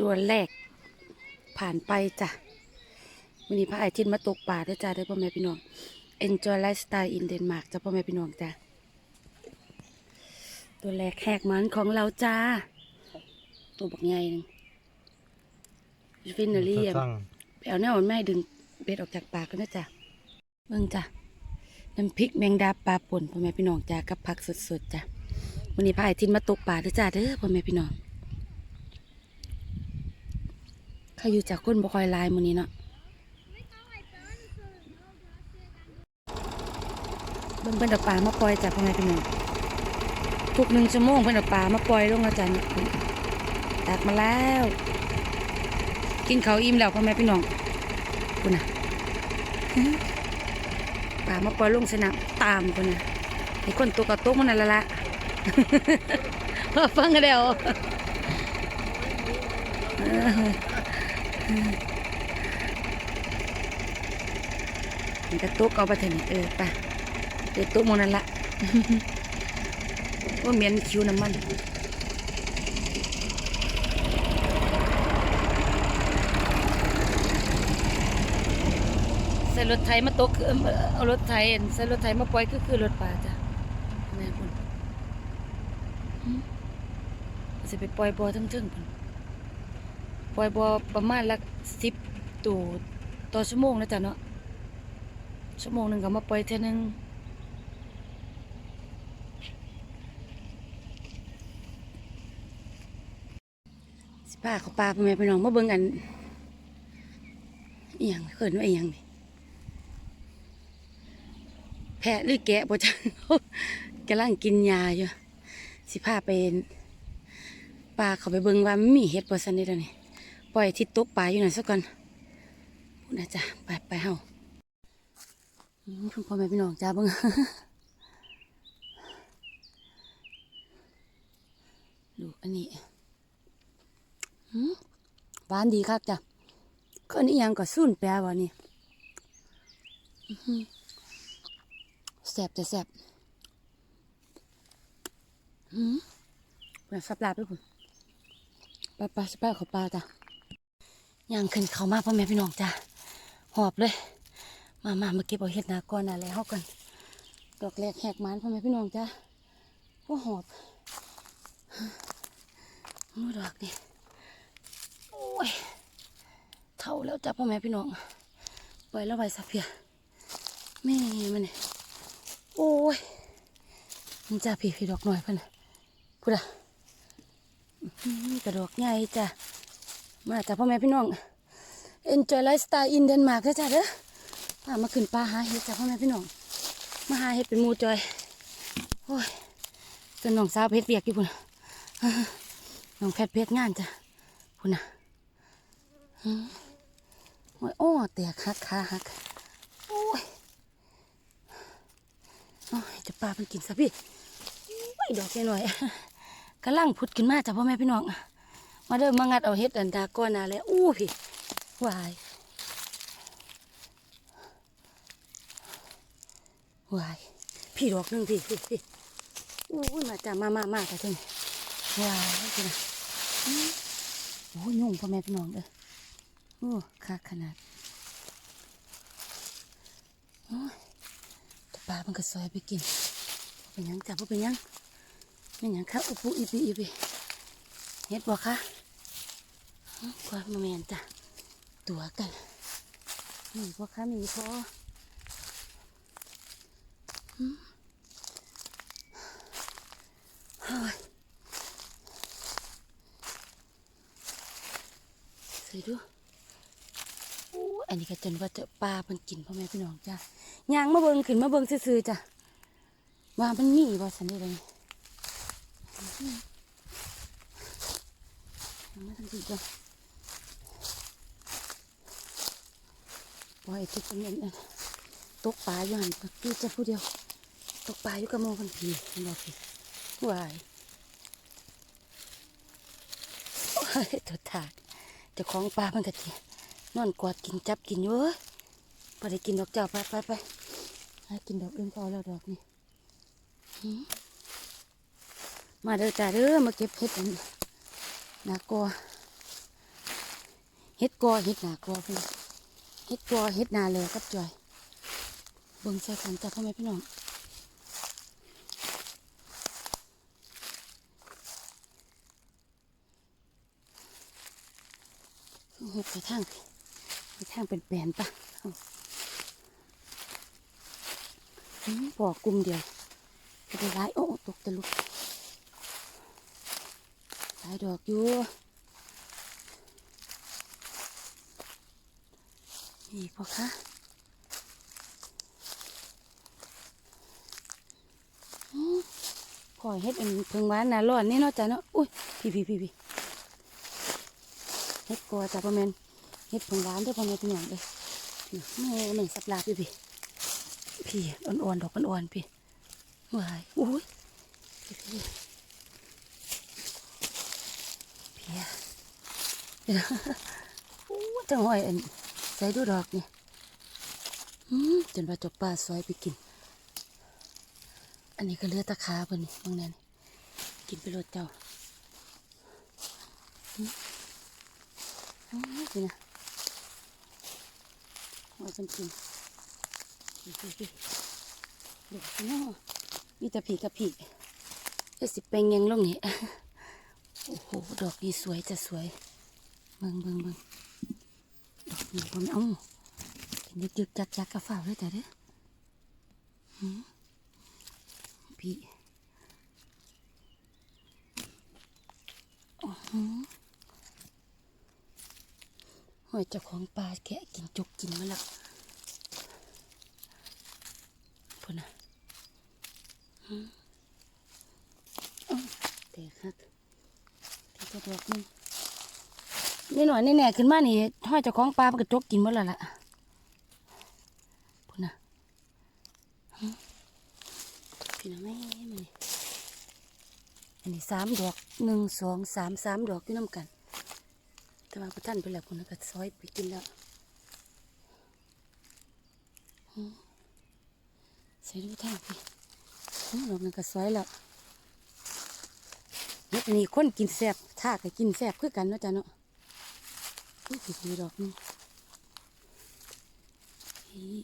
ตัวแรก ผ่านไปจ้ะวันนี้พระไอทินมาตกป่าด้วยจ้าเด้อพ่อแม่พี่น้อง Enjoy lifestyle in Denmark จ้ะพ่อแม่พี่น้องจ้ะตัวแรกแหกมันของเราจ้า ตัวบักใหญ่หนึงฟินเนอรี่ตั้งไปเอาแนวมันไม่ให้ดึงเบ็ดออกจากปากกันนะจ๊ะเบิ่งจ้ะน้ำพริกแมงดาปลาป่นพ่อแม่พี่น้องจ้ากับผักสดๆจ้ะวันนี้พระไอทินมาตกป่าด้วยจ้าเด้อพ่อแม่พี่น้อง ใครอยู่จากคนบ่คอยหลายมื้อนี้เนาะเบิ่งเพิ่นเอาปลามาปล่อยจ้ะพ่อแม่พี่น้องทุกหนึ่งชั่วโมงเพิ่นเอาปลามาปล่อยลงอาจารย์ตักมาแล้ว กินเขาวอิ่มแล้วพ่อแม่พี่น้องคุณน่ะป่ามาปล่อยลงสนามตามคนน่ะไอ้คนตัวกับตัวมันนั่นละละพอฟังกันเดียวมั นกระตุกเอาไปเถอะนี่เออไปเดี๋ยวตุกมันนั่นละว่าเหมียนคิวน้ำมันใส่รถไถมาตกคือเอารถไถอั่นใส่รถไถมาปล่อยก็คือรถป่าจ้ะแม่คุณจะไปปล่อยบ่อทั้งทึ่งพุ่น ปล่อยบอประมาณละสิบตัวต่อชั่วโมงนะจ๊ะเนาะชั่วโมงหนึ่งก็มาปล่อยเท่านึงสิป้าเขาปลาพ่อแม่พี่น้องมาเบิ่งกันอหย่างเขินว่าอหย่างนี่แพะหรือแกะบ่จังกำลังกินยาอยู่สิพาไปปลาเขาไปเบิ่งว่ามันมีเห็ดบ่ซันนี่เดยวนี่ ปล่อยทิศตกปลาอยู่หนั่นซะก่อนพูดนะจ๊ะไปไปเฮาคุณพ่อแม่พี่น้องจ้าเบิ่งดูอันนี้หืมหวานดีครับจ้ะก็อันนี้ยังก็สุ่นแปลว่านี่แสบจะแสบอืมเหมือนสับลาบด้วยคุณปลาปลาสปาเขาปลาจ้ะ ย่างขึ้นเขามาพ่อแม่พี่น้องจ้ะหอบเลย มามามาเก็บเอาเห็ดนาก่อนอะไรเฮากันดอกแรกแหกมันพ่อแม่พี่น้องจ้ะก็หอบมูดอกนี่โอ้ยเท่าแล้วจ้ะพ่อแม่พี่น้องปล่อยแล้วไว้สักเพียแม่มันเนี่ยโอ้ยมันจะผีผีดอกหน่อยเพื่อนนะพูดอะอื้อหือกระดอกใหญ่จ้ะ มาจากพ่อแม่พี่น้อง enjoy lifestyle in Denmark เด้อจ้ะเด้อพามาขึ้นปลาหาเห็ดจ้ะพ่อแม่พี่น้อง มาหาเห็ดเป็นมูจอย โอ้ยจนน้องสาวเพชรเบียกอยู่พุ่นน้องแพทเพชรงานจ้ะพุ่นน่ะอื้อโอ้ยอ้แตกหักขาหัก โอ้ยโอ้ยจะปลามันกินซะพี่โอ้ยดอกหน่อยๆกำลังพุดขึ้นมาจ้ะพ่อแม่พี่น้อง มาเดินมางัดเอาเห็ดอันดาก้อนนาแล้วอู้พี่วายวายพี่ดอกหนึงพี่พี่พี่อู้มาจ้ะมามามาจ้ะท่านวายพี่นะอื้อโอ้ยยุ่งพ่อแม่พี่น้องเด้อโอ้คักขนาดโอ้ยปลามันก็ซอยไปกินเป็นยังจับว่าเป็นยังเป็นยังคะอุปุอีปีอีปีเฮ็ดบ่คะ ความแมนจ้ะ ตัวกันมีบ่คะมีพออื้อเฮ้ยใส่ดูอันนี้ก็จนว่าเจอปลามันกินพ่อแม่พี่น้องจ้ะยางมาเบิงขึ้นมาเบิงซื่อๆจ้ะว่ามันมีบ่สันนี่เลยยังไม่ทันทีจ้ะ ปล่อยทุกคนเองตกปลาอยู่หันพี่จะผู้เดียว ตกปลาอยู่กับโมกันพีเห็นบอกพี่วายโอ้ยตัวถาดเจ้าของปลามันกะทีนอนกอดกินจับกินอยู่เว้ยพอได้กินดอกเจ้าไปไปไปให้กินดอกอื่นพอแล้วดอกนี่มาเด้อจ้าเด้อมาเก็บเห็ดอันนากอเฮ็ดกอเฮ็ดหนากอพี่ เฮ็ดกอเฮ็ดนาเลยกับจอยเบิ่งใส่กันจ้ะพ่อแม่พี่น้องเฮ็ดไปทางไปทางเป็นแปลนปะเอาอืมปอกกลุ่มเดียวจะได้ร้ายโอ้ตกตะลุกหลายดอกอยู่ นี่พอคะอืมขอเฮ็ดอันเพิ่งหวานน่ะร้อนนี่เนาะจ้ะเนาะ อุ้ย พี่พี่พี่พี่เฮ็ดกอจ้ะพ่อแม่นเฮ็ดเพิ่งหวานเด้อพ่อแม่พี่น้องเด้อแม่แม่สับลาพี่พี่พี่อ่อนๆดอกอ่อนๆพี่วายอุ้ยพี่พี่พี่เดี๋ยวนะอู้จังหอยอัน ใส่ดูดอกนี่จนว่าจบปลาซอยไปกิน อันนี้ก็เลือตะขาเพิ่นนี่บางแนนกินไปรดเจ้าอืมนี่นะเอาเพิ่นกินนี่พี่พี่เด็กเนาะมีแต่ผีกับผีเดี๋ยวสิไปเงงลงนี่โอ้โห ดอกนี้สวยจะสวยเบิ่งเบิ่งเบิ่ง ผมเอากินดึกจักจักกระฝ้าเลยแต่เด้อพี่อื้อหือหอยเจ้าของปลาแกะกินจุกกินมาแล้วพุ่นน่ะหืมอ้าวแต่ครับที่จะดอกนึง นี่หน่อยนี่แน่ขึ้นมานี่ห้อยเจ้าของปลามันก็จกกินหมดแล้วล่ะพุ่นนะหึพี่น้องแม่มันอันนี้สามดอกหนึ่งสองสามสามดอกที่น้ำกัน แต่ว่าพระท่านไปแล้วพุ่นก็ซอยไปกินแล้วใส่ดูท่าพี่หึดอกนั้นก็ซอยแล้วนนี้คนกินแซ่บท่าก็กินแซ่บคือกันเนาะจ้ะเนาะ นี่คือสีดอกนี่นี่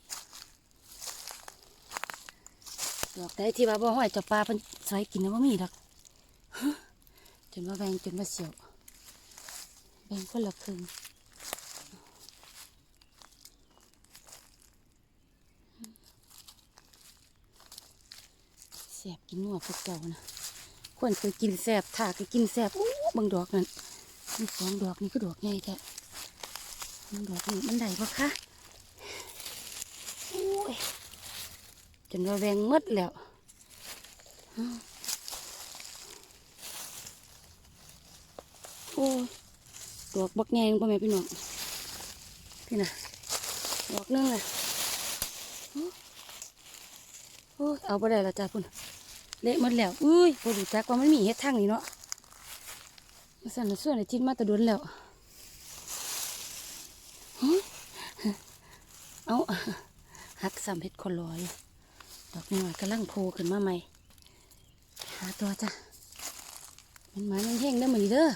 ดอกได้ที่ว่าบ่ห้อยจับปลาเพิ่นใส่กินนะบ่มีดอกจนว่าแบงจนว่าเสียวแบงคนละครึ่งแสบกินนัวพวกเจ้านะควรเคยกินแสบถาก็กินแสบอู้บางดอกนั่นนี่สองดอกนี่ก็ดอกใหญ่แท้ ดอกนี่มันได้ปะคะจนว่าแวงมดแล้วโอ้ยดอกบักแงงพ่อแม่พี่น้องพี่น่ะดอกนึงเลยโอ้เอาไปได้แล้วจ้าพุ่นเละมดแล้วอุ้ยพอดูจักว่ามันมีเห็ดทางนี่เนาะมาสั่นส่วนในจิ้นมาตะดุนแล้ว เอาหักสามเห็ดคนลอยดอกน้อยกำลังโผล่ขึ้นมาใหม่หาตัวจ้ะมันหมาแห้งๆได้อมือนเด้อ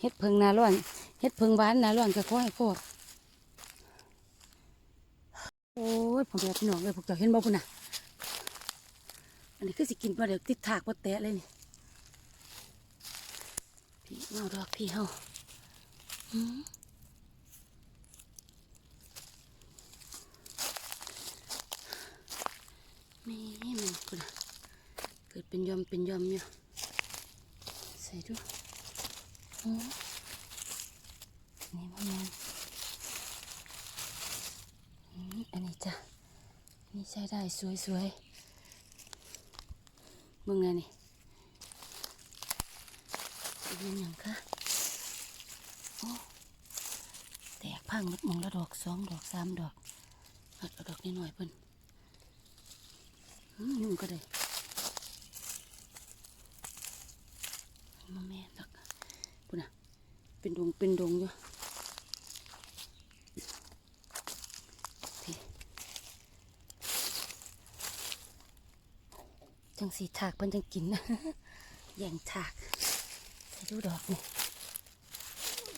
เห็ดเพิงนาร้อนเห็ดเพิงหวานนาร้อนก็ขอให้พวกโอ้ยผมแบบพี่น้องเลยพวกเจ้าเห็นบ่พุ่นน่ะอันนี้คือสิกินปลาเดี๋ยวติดถากปลาแตะเลยนี่พี่เอาดอกพี่เฮาอืม แม่มันคุณเกิดเป็นยอมเป็นยอมอยู่ใส่ดูโอ้นี่พ่อแม่นอันนี้จ้ะนี่ใช้ได้สวยสวยมองไงนี่เป็นอย่างคะโอ้แตกพังมดหมองละดอกสองดอกสามดอกเอาดอกนิดหน่อยเพิ่นอืม ยุ่งก็ได้มาแม่ตักปุ่นอะ เป็นดงเป็นดงอยู่จังสีถากเพิ่นจังกินนะแย่งถากใส่ดูดอกนี่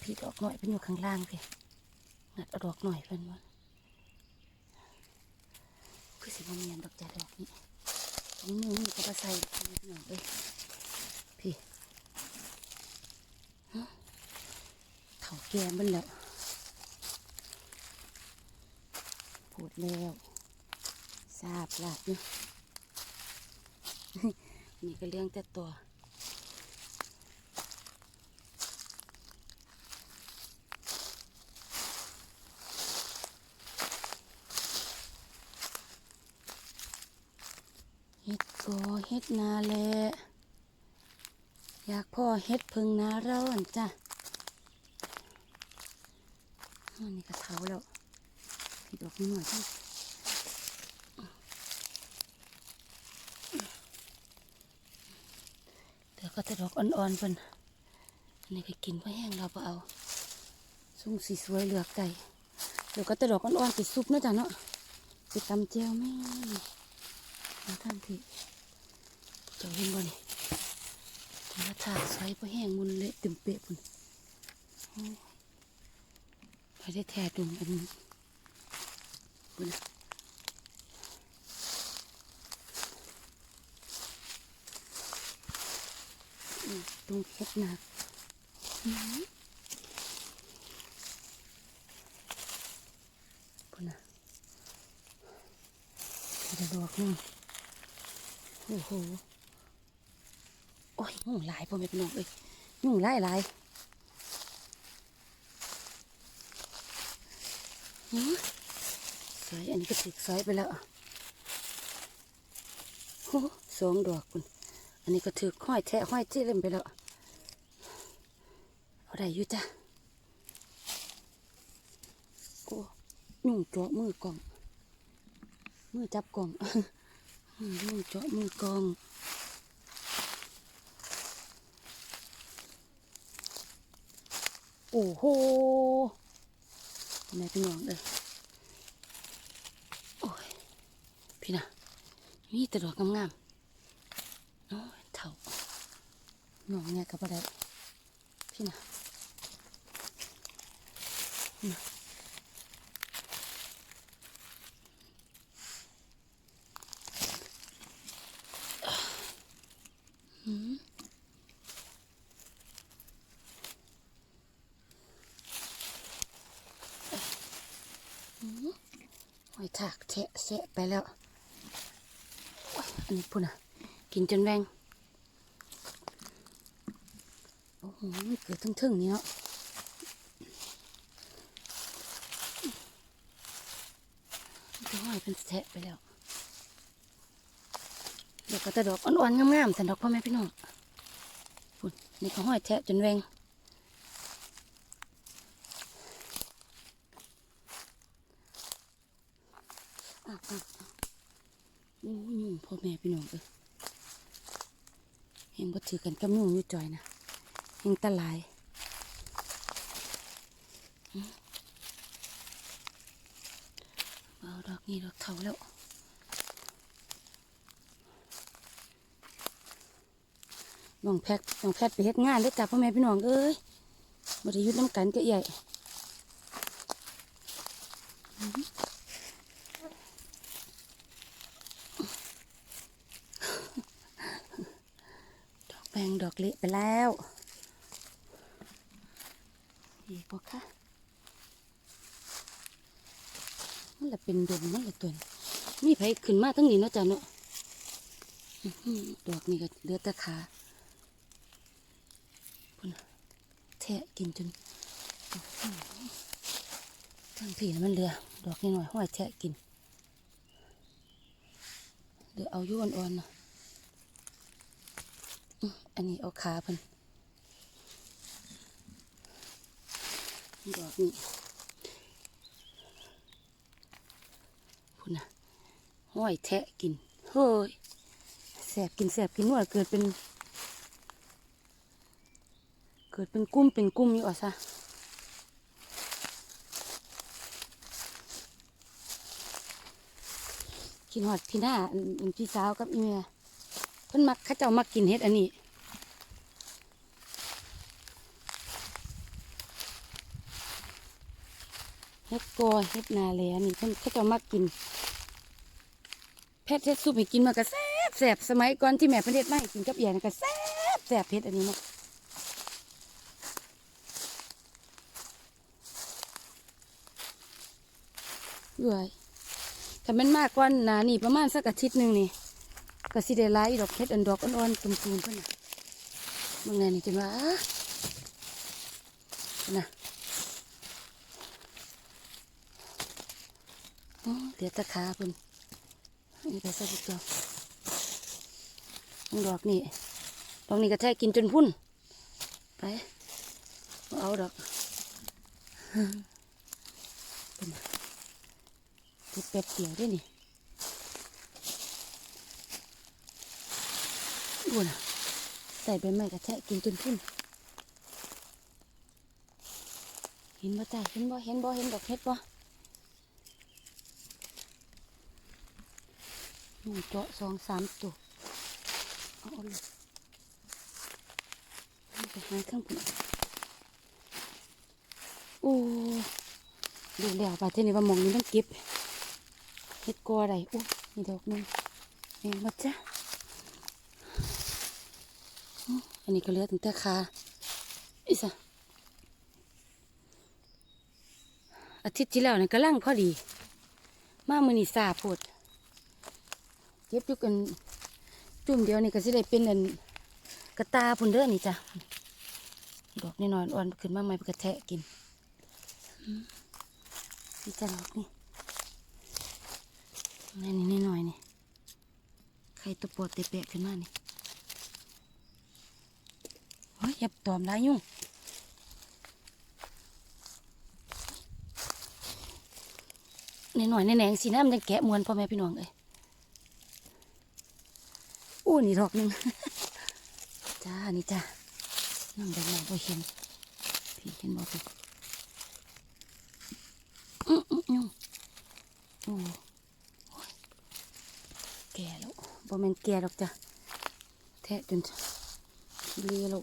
พี่ดอกหน่อยเป็นอยู่ข้างล่างพี่งัดเอาดอกหน่อยเพิ่นวะ คือสิบเมียนดอกจ่าดอกนี้นี่มือนี่เขาใส่พี่น้องเลยพี่เถาแก่มันแล้วพูดแล้วทราบละเนาะนี่ก็เรื่องแต่ตัว เฮ็ด กอเฮ็ดนาแลอยากพ่อเฮ็ดพึ่งนาร้อนจ้ะอันนี้ก็เท้าแล้วดอกนี่หน่อยจ้ะเดี๋ยวก็จะดอกอ่อนๆเพิ่นอันนี้ก็กินเพราะแห้งเราบ่เอาสุ่งสีสวยเหลือกไก่เดี๋ยวก็จะดอกอ่อนๆไปซุปนะจ้ะเนาะไปตำเจียวแม่นี่มาท่านที่ เจ้าเห็นบ่นี่ถึงว่าถากใสพอแห้งมุนเละเต็มเปะพุ่นไปได้แท้ดุมอันนี้พุ่นตรงเฮ็ดหนักอื้อหือพุ่นนะจะดอกหนึงโอ้โห อ้ยยุ่งหลายพ่อแม่พี่น้องเอ้ยยุ่งหลายหลายหือสอยอันนี้ก็ติดสอยไปแล้วโอ้สองดอกคุณอันนี้ก็ถือห้อยแทะห้อยจี้เล่มไปแล้วเอาได้อยู่จ้ะโอ้ยุ่งเจาะมือกล่อง มือจับกล่องอืมมือเจาะมือกล่อง โอ้โหแม่พี่น้องเลยโอ้ยพี่นะนี่แต่ดอกงามๆโอ้ยเถ่าน้องเนี่ยกับอะไรพี่นะน่ะหอยถากแทะแสะไปแล้ว อันนี้พุ่นอะ กินจนแวงโอ้โหมันเกิดทึ่งๆนี่เนาะห้อยเป็นแทะไปแล้วเดี๋ยวก็จะดอกอ่อนๆงามๆสันดอกพ่อแม่พี่น้องพุ่นนี่ก็ห้อยแทะจนแวง อะอะอะ โอ้ยุ่งพ่อแม่พี่น้องเอ้ยเห็นบ่ถือกันกับยุ่งยู่จอยนะเห็นตะลายเอาดอกนี้ดอกเท่าแล้วน้องแพทน้องแพทไปเฮ็ดงานเด้อจ้ะพ่อแม่พี่น้องเอ้ยบ่ได้อยุดน้ำกันก็ใหญ่ ด อกแปงดอกเละไปแล้วอีกบ่คะมันละเป็นดมมันละตัวนี้มีไผขึ้นมาทั้งนี้เนาะจ้ะเนาะดอกนี่ก็เลือแต่ขาพุ่นะแทะกินจนอื้อหือทั้งผีมันเลือ ดอกนี่หน่อยห้อยแทะกินเดี๋ยวเอายู่อ่อนๆนะ อันนี้เอาขาเพิ่นดอกนี้พุ่นนะห้อยแทะกิน เฮ้ยแสบกินแสบกินว่าเกิดเป็น เกิดเป็นกุ้มเป็นกุ้มอยู่อะซะกินหอดพี่หน้าอันพี่สาวกับอีเมีย เพิ่นมักเข้าเจ้ามักกินเฮ็ดอันนี้เฮ็ดกอเฮ็ดนาแลนี่เพิ่นเขาจะมักกิน แพทย์เฮ็ดซุปให้กินมาก็แซ่บแซ่บสมัยก่อนที่แม่เพิ่นเฮ็ดมาให้กินกับเอียนก็แซ่บแซ่บเฮ็ดอันนี้เนาะเอื่อยถ้ามันมากกว่านานี่ประมาณสักอาทิตย์หนึ่งนี่ ก็สิได้หลายดอกเฮ็ดอันดอกอ่อนๆตุ่มๆเพิ่นนะเบิ่งน่นี่จนว่าอ้าน่ะเหลือแตะขาเพิ่นนี่ไปใส่บุกดอกดอกนี่ดอกนี่ก็แท้กินจนพุ่น ไป เอาดอกเป็นติดเป็ดเกี่ยวด้วยนี่ ดูนะใส่ใบไม้ก็แทะกินจนพุ่นเห็นบ่จ้าเห็นบ่เห็นบ่เห็นดอกเห็ดบ่หนึ่งเจาะสองสามตัวเอาเลยไปหาข้างบนโอ้ดูแล้วไปที่นี่ว่ามองนี่ต้องเก็บเฮ็ดกออะไรโอ้นี่ดอกนึงเห็นบ่จ๊ะ อันนี้ก็เลือตั้งแต่ขาอีสะอาทิตย์ที่แล้วนี่ก็ล่างพอดี มามือนี่สาโพดเก็บยู่กันจุ่มเดียวนี่ก็สิได้เป็นอันกระตาพุ่นเด้อนี่จ้ะดอกนี่นอนอ่อนขึ้นมาใหม่กระแทะกินนี่จ้ะดอกนี่นี่นี่หน่อยนี่ไข่ตะปวดเตะแปะขึ้นมานี่ อ้ยอย่าตอมหลายยุ่งนหน่อยในแหนงสีน้ำจังแกะมวนพ่อแม่พี่น้องเอ้ยอู้นี่ดอกหนึ่งจ้านี่จ้าน้ำแดงไหนบ่เห็นพี่เห็นบ่พี่อื้ออื้ออื้อโอ้แก่แล้วบ่แม่นแก่หรอกจ้ะแทะจนเลี้ยแล้ว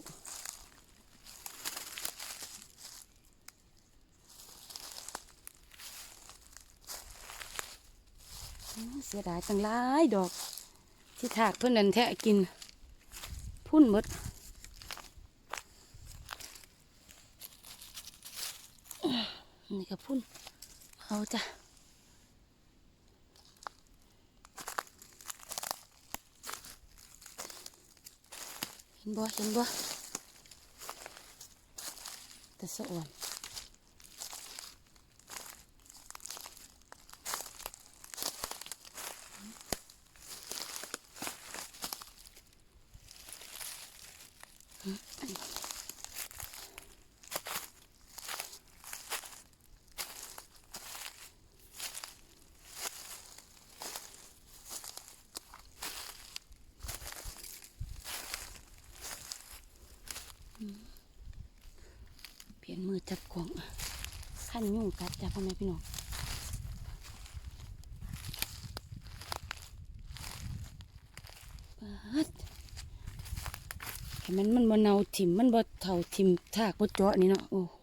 อื้อเสียดายจังหลายดอก ที่ถากเพื่อนนั่นแทะกิน พุ่นหมดนี่ก็พุ่น เอาจ้ะเห็นบ่เห็นบ่แต่สะอ่อน มือจับกล่องขั้นยุ่งกัดจ้ะพ่อแม่พี่น้องปัดเห็นมันมันบ่เนาถิ่มมันบ่เท่าถิ่มถากบ่เจาะนี่เนาะโอ้โห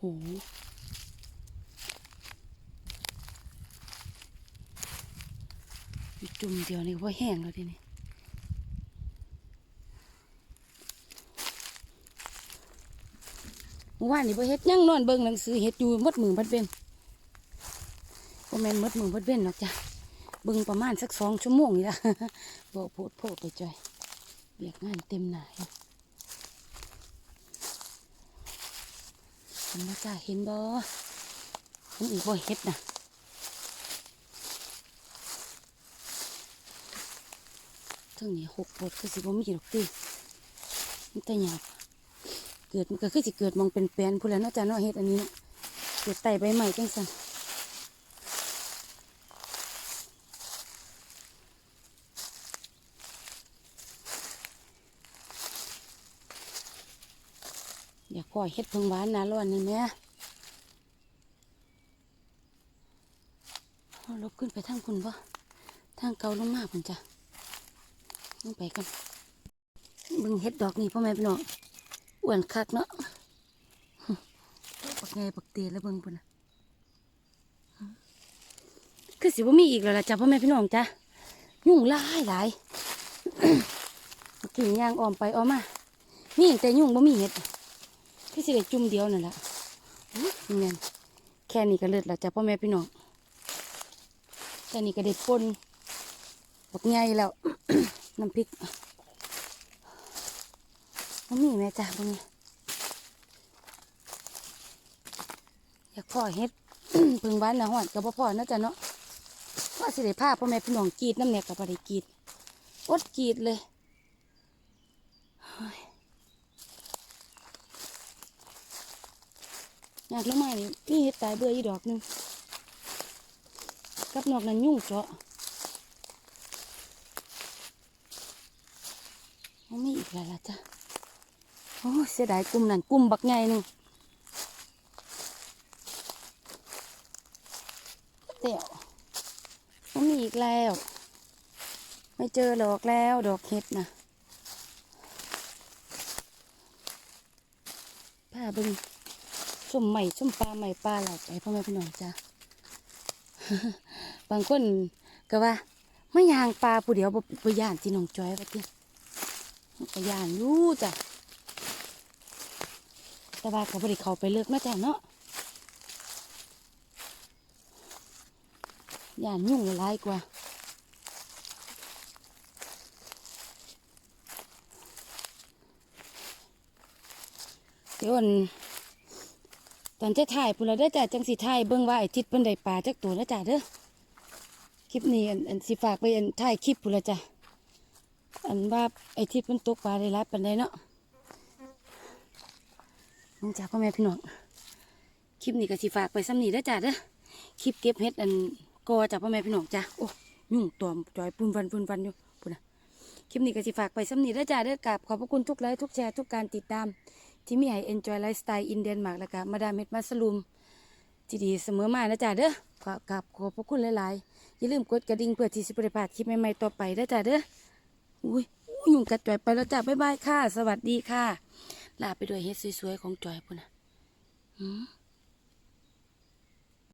จุ่มเดียวนี่ก็บ่แห้งแล้วทีนี้ มื่อวานนี่บ่เฮ็ดยังนอนเบิ่งหนังสือเฮ็ดอยู่มดมือบัดเว้นบ่แม่นมดมือบัดเว้นหรอกจ้ะเบิ่งประมาณสักสองชั่วโมงนี่ละบ่โพดโพดไปจ่อยเบียกงานเต็มหนาอยู่เห็นบ่จ้าเห็นบ่เห็นอีกบ่เฮ็ดน่ะเทั้งนี้หกปวดคือสิบ่มีดอกติมันแต่หยาบ เกิดมันก็คือสิเกิดมองเป็นแปลนพูดแล้วเนาะจ้าเนาะเฮ็ดอันนี้เนาะเกิดไต่ใบใหม่จังสันอยากพ่อเฮ็ดเพิ่งหวานนาร้อนนี่แหม่ลบขึ้นไปทางคุณบ่ทางเกาลงมาพุ่นจ้ะลงไปกันเบิ่งเฮ็ดดอกนี่พ่อแม่พี่น้อง อ้วนคักเนาะปักไงปักเตียแล้วเบิ่งปุ่นน่ะหคือสิบ่มีอีกแล้วล่ะจ้ะพ่อแม่พี่น้องจ้ะยุ่งหลายหลายกิ่งยางออมไปออมมามีแต่ยุ่งบ่มีเห็ดคือสิได้จุ่มเดียวนั่นแหละอุ๊ยนี่แม่นแค่นี้ก็เลิศแล้วจ้ะพ่อแม่พี่น้องแค่นี้ก็ได้ป่นบักใหญ่แล้วน้ำพริก บ่มีแม่จ้ะบ่มีอยากพ่อเฮ็ดพึ่งบ้านนะฮอดกับพ่อๆนะจ๊ะเนาะว่าสิได้พาพพ่อแม่พี่น้องกีดน้ำเนี่ยกับบ่ได้กรีดอดกีดเลยอยากลงมานี่มีเห็ดตายเบื่ออีดอกนึงกับนอกนั้นยุ่งเจาะมันมีอีกแล้วล่ะจ้ะ โอ้ยเสียดายกลุ่มนั้นกลุ่มบักใหญ่นึ่งเตี่ยวมันมีอีกแล้ว ไม่เจอดอกแล้วดอกเห็ดนะผ้าบึงส้มใหม่ส้มปลาใหม่ปลาหลายไปพ่อแม่พี่น้องจ้าบางคนก็ว่าไม่ยางปลาผู้เดียวบ่ย่านที่น้องจอยว่าติก็ย่านอยู่จ้ะ แต่ว่าก็บ่ได้เขาไปเลิกนะจ้ะเนาะอย่านยุ่งหลายกว่าเดี๋ยวนตอนจะถ่ายพุ่นละเด้จ้ะจังสิถ่ายเบิ่งว่าไอ้ทิศเพิ่นไดปลาจักตัวแล้วจ้ะเด้อคลิปนี้อันอันสิฝากไปอันถ่ายคลิปพุ่นละจ้ะอันว่าไอ้ทิศเพิ่นตกปลาได้หลายปานใดเนาะ มึงจ้าพ่อแม่พี่น้องคลิปนี้ก็สิฝากไปซ้ำนี้เด้จ้ะเด้อคลิปเก็บเห็ดอันกอจ้ะพ่อแม่พี่น้องจ้ะโอ้ยุ่งตอมจอยปุ่นวันปุ่นวันอยู่พุ่นนะคลิปนี้ก็สิฝากไปซ้ำนี้เด้จ้ะเด้อกราบขอบพระคุณทุกไลค์ทุกแชร์ทุกการติดตาม ที่มีให้ enjoy lifestyle in Denmark แล้วก็มาดามเม็ดมัสลูมที่ดีเสมอมานะจ๊ะเด้อขอกับขอบพระคุณหลายๆอย่าลืมกดกระดิ่งเพื่อที่สิบริพลาดคลิปใหม่ๆต่อไปนะจ๊ะเด้ออุ้ยอุ้ยยุงกัดจอยไปแล้วจ้ะบ๊ายบายค่ะ สวัสดีค่ะ ลาไปด้วยเฮ็ดสวยๆของจอยพุ่นนะอืม